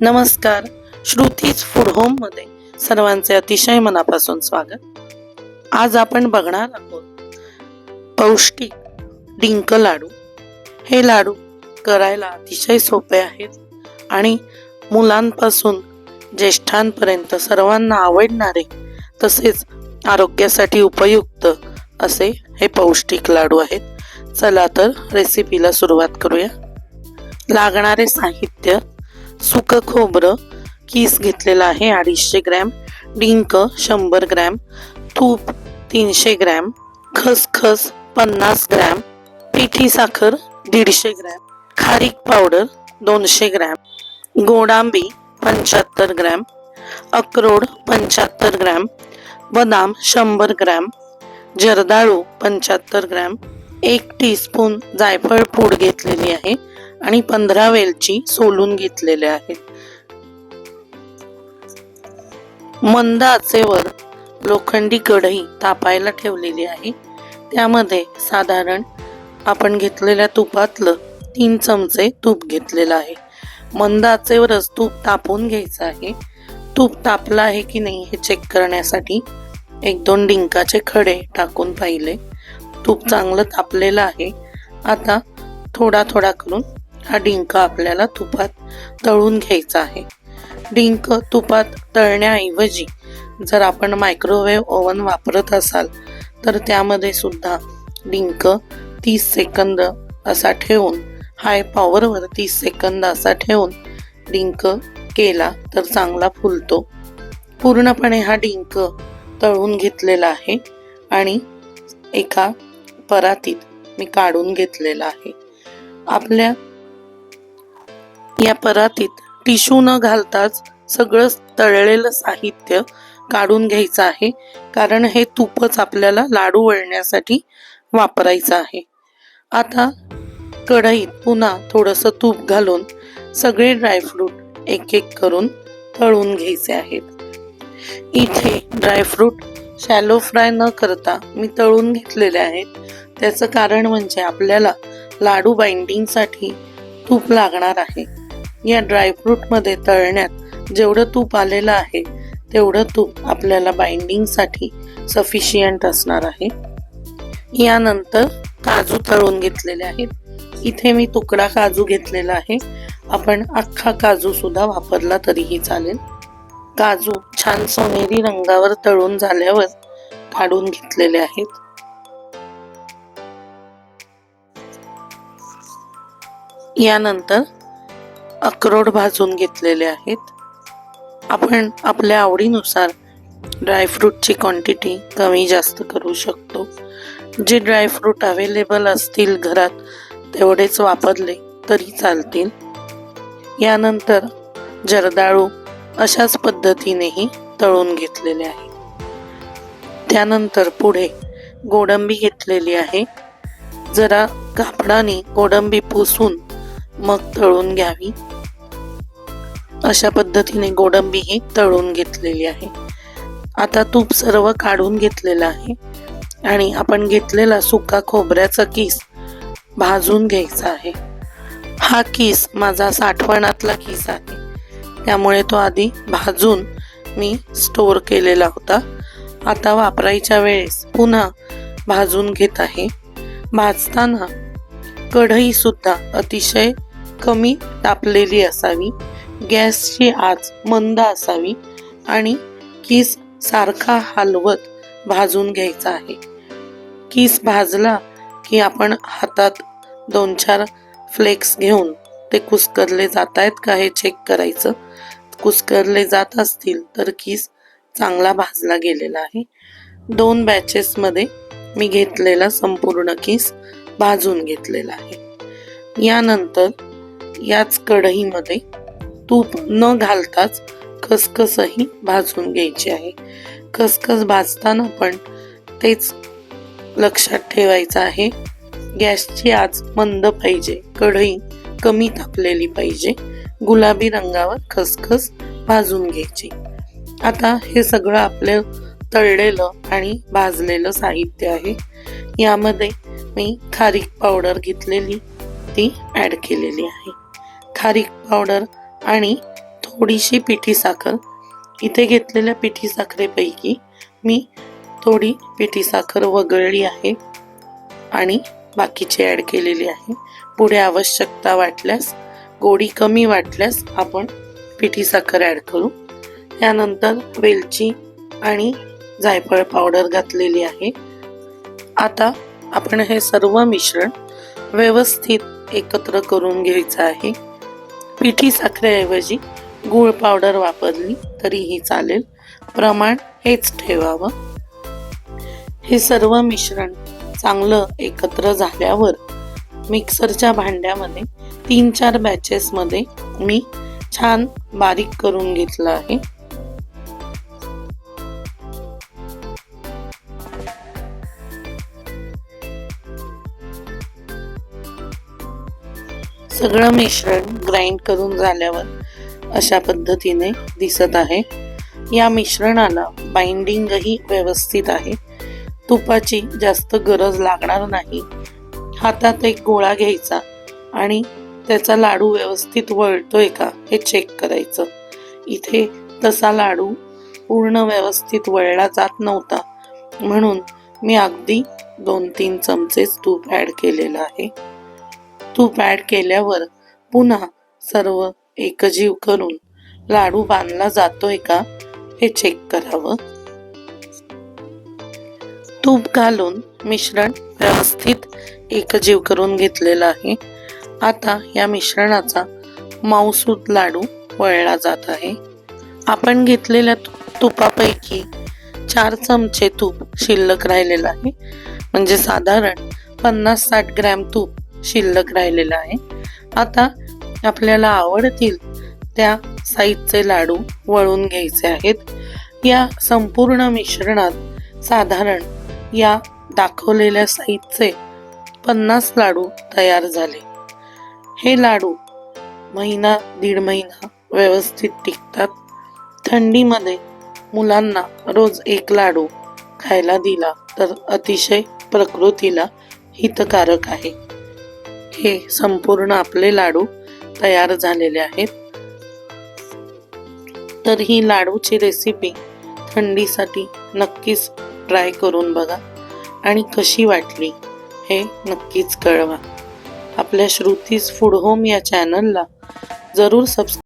नमस्कार. श्रुतीज फूड होममध्ये सर्वांचे अतिशय मनापासून स्वागत. आज आपण बघणार आहोत पौष्टिक डिंक लाडू. हे लाडू करायला अतिशय सोपे आहेत आणि मुलांपासून ज्येष्ठांपर्यंत सर्वांना आवडणारे तसेच आरोग्यासाठी उपयुक्त असे हे पौष्टिक लाडू आहेत. चला तर रेसिपीला सुरुवात करूया. लागणारे साहित्य सुकं खोबरं किस घेतलेलं आहे अडीचशे ग्रॅम डिंक शंभर ग्रॅम तूप तीनशे ग्रॅम खसखस पन्नास ग्रॅम पिठी साखर दीडशे ग्रॅम खारीक पावडर दोनशे ग्रॅम गोडांबी पंच्याहत्तर ग्रॅम अक्रोड पंच्याहत्तर ग्रॅम बदाम शंभर ग्रॅम जर्दाळू पंच्याहत्तर ग्रॅम एक टीस्पून जायफळ पूड घेतलेली आहे. आणि पंधरा वेलची सोलून घेतलेल्या आहेत मंद आचेवर लोखंडी कढई तापायला ठेवलेली आहे. त्यामध्ये साधारण आपण घेतलेल्या तुपातलं तीन चमचे तूप घेतलेलं आहे. मंद आचेवरच तूप तापून घ्यायचं आहे. तूप तापलं आहे की नाही हे चेक करण्यासाठी एक दोन डिंकाचे खडे टाकून पाहिले. तूप चांगलं तापलेलं आहे. आता थोडा थोडा करून हा डिंक आपल्याला तुपात तळून घ्यायचा आहे. डिंक तुपात तळण्याऐवजी जर आपण मायक्रोवेव्ह ओव्हन वापरत असाल तर त्यामध्ये सुद्धा डिंक तीस सेकंद असा ठेवून हाय पॉवरवर तीस सेकंद असा ठेवून डिंक केला तर चांगला फुलतो. पूर्णपणे हा डिंक तळून घेतलेला आहे आणि एका परातीत मी काढून घेतलेला आहे. आपल्या या परातीत टिशू न घालताच सगळं तळलेलं साहित्य काढून घ्यायचं आहे. कारण हे तूपच आपल्याला लाडू वळण्यासाठी वापरायचं आहे. आता कढईत पुन्हा थोडंसं तूप घालून सगळे ड्रायफ्रूट एक एक करून तळून घ्यायचे आहेत. इथे ड्रायफ्रूट शॅलो फ्राय न करता मी तळून घेतलेले आहेत. त्याचं कारण म्हणजे आपल्याला लाडू बाइंडिंगसाठी तूप लागणार आहे. या ड्रायफ्रूटमध्ये तळण्यात जेवढं तूप आलेलं आहे तेवढं तूप आपल्याला बाइंडिंगसाठी सफिशियंट असणार आहे. यानंतर काजू तळून घेतलेले आहेत. इथे मी तुकडा काजू घेतलेला आहे. आपण अख्खा काजू सुद्धा वापरला तरीही चालेल. काजू छान सोनेरी रंगावर तळून झाल्यावर काढून घेतलेले आहेत. यानंतर अक्रोड भाजून घेतलेले आहेत. आपण आपल्या आवडीनुसार ड्रायफ्रूटची क्वांटिटी कमी जास्त करू शकतो. जे ड्रायफ्रूट अवेलेबल असतील घरात तेवढेच वापरले तरी चालतील. यानंतर जर्दाळू अशाच पद्धतीनेही तळून घेतलेले आहे. त्यानंतर पुढे गोडंबी घेतलेली आहे. जरा कापडाने गोडंबी पुसून मग तळून घ्यावी. अशा पद्धतीने गोडंबी ही तळून घेतलेली आहे. आता तूप सर्व काढून घेतलेलं आहे. आणि आपण घेतलेला सुका खोबऱ्याचा किस भाजून घ्यायचा आहे. हा किस माझा साठवणातला किस आहे. त्यामुळे तो आधी भाजून मी स्टोअर केलेला होता. आता वापरायच्या वेळेस पुन्हा भाजून घेत आहे. भाजताना कढईसुद्धा अतिशय कमी तापलेली असावी गॅसची आच मंद असावी आणि किस सारखा हलवत भाजून घ्यायचा आहे. किस भाजला की आपण हातात दोन चार फ्लेक्स घेऊन ते कुस्करले जात आहेत का हे चेक करायचं. कुस्करले जात असतील तर किस चांगला भाजला गेलेला आहे. दोन बॅचेसमध्ये मी घेतलेला संपूर्ण किस भाजून घेतलेला आहे. यानंतर याच कढईमध्ये तूप न घालताच खसखसही भाजून घ्यायची आहे. खसखस भाजताना पण तेच लक्षात ठेवायचं आहे. गॅसची आज मंद पाहिजे. कढई कमी तापलेली पाहिजे. गुलाबी रंगावर खसखस भाजून घ्यायची. आता हे सगळं आपलं तळलेलं आणि भाजलेलं साहित्य आहे. यामध्ये मी खारीक पावडर घेतलेली ती ॲड केलेली आहे. खारीक पावडर आणि थोडीशी पिठी साखर. इथे घेतलेल्या पिठी साखरेपैकी मी थोडी पिठी साखर वगळली आहे आणि बाकीची ॲड केलेली आहे. पुढे आवश्यकता वाटल्यास गोडी कमी वाटल्यास आपण पिठी साखर ॲड करू. त्यानंतर वेलची आणि जायफळ पावडर घातलेली आहे. आता आपण हे सर्व मिश्रण व्यवस्थित एकत्र करून घ्यायचं आहे. पिठी साखरेऐवजी गूळ पावडर वापरली तरीही चालेल. प्रमाण हेच ठेवावं. हे सर्व मिश्रण चांगलं एकत्र झाल्यावर मिक्सरच्या भांड्यामध्ये तीन चार बॅचेसमध्ये मी छान बारीक करून घेतलं आहे. सगळं मिश्रण ग्राइंड करून झाल्यावर अशा पद्धतीने दिसत आहे. या मिश्रणाला बाइंडिंगही व्यवस्थित आहे. तुपाची जास्त गरज लागणार नाही. हातात एक गोळा घ्यायचा आणि त्याचा लाडू व्यवस्थित वळतोय का हे चेक करायचं. इथे तसा लाडू पूर्ण व्यवस्थित वळला जात नव्हता. म्हणून मी अगदी दोन तीन चमचेच तूप ॲड केलेलं आहे. तूप ॲड केल्यावर पुन्हा सर्व एकजीव करून लाडू बांधला जातोय का हे चेक करावं. तूप घालून मिश्रण व्यवस्थित एकजीव करून घेतलेलं आहे. आता या मिश्रणाचा मांसूद लाडू वळला जात आहे. आपण घेतलेल्या तुपापैकी चार चमचे तूप शिल्लक राहिलेलं आहे. म्हणजे साधारण पन्नास साठ ग्रॅम तूप शिल्लक राहिलेलं आहे. आता आपल्याला आवडतील त्या साईजचे लाडू वळून घ्यायचे आहेत. या संपूर्ण मिश्रणात साधारण या दाखवलेल्या साईजचे पन्नास लाडू तयार झाले. हे लाडू महिना दीड महिना व्यवस्थित टिकतात. थंडीमध्ये मुलांना रोज एक लाडू खायला दिला तर अतिशय प्रकृतीला हितकारक आहे. हे संपूर्ण आपले लाडू तयार झालेले आहेत. तर ही लाडूची रेसिपी थंडीसाठी नक्कीच ट्राय करून बघा आणि कशी वाटली हे नक्कीच कळवा. आपल्या श्रुतीज फूड होम या चॅनलला जरूर सबस्क्राईब